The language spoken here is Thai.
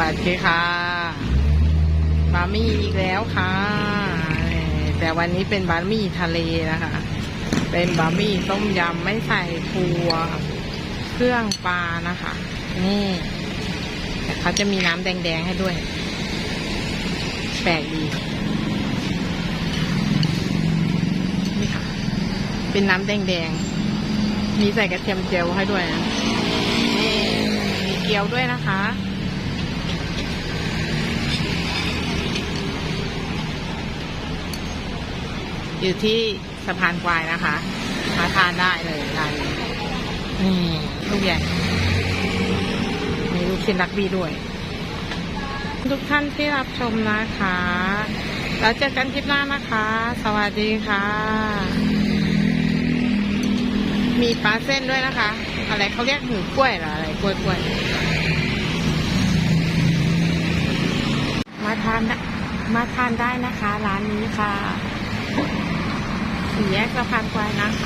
วัสดีค่ะ บะหมี่อีกแล้วค่ะ แต่วันนี้เป็นบะหมี่ทะเลนะคะ เป็นบะหมี่ต้มยำไม่ใส่ถั่วเครื่องปลานะคะ นี่แต่เขาจะมีน้ำแดงๆให้ด้วย แปลกดีนี่ค่ะ เป็นน้ำแดงๆ มีใส่กระเทียมเจียวให้ด้วยนะนี่มีเกี๊ยวด้วยนะคะ อยู่ที่สะพานควายนะคะมาทานได้เลยร้านนี้นี่ลูกใหญ่ มีลูกชิ้นรักบี้ด้วย ทุกท่านที่รับชมนะคะ แล้วเจอกันคลิปหน้านะคะ สวัสดีค่ะ มีปลาเส้นด้วยนะคะ อะไรเขาเรียกหือกล้วยหรออะไรกล้วยกล้วยมาทานมาทานได้นะคะ ร้านนี้ค่ะ สี่แยกสะพานควายนะคะ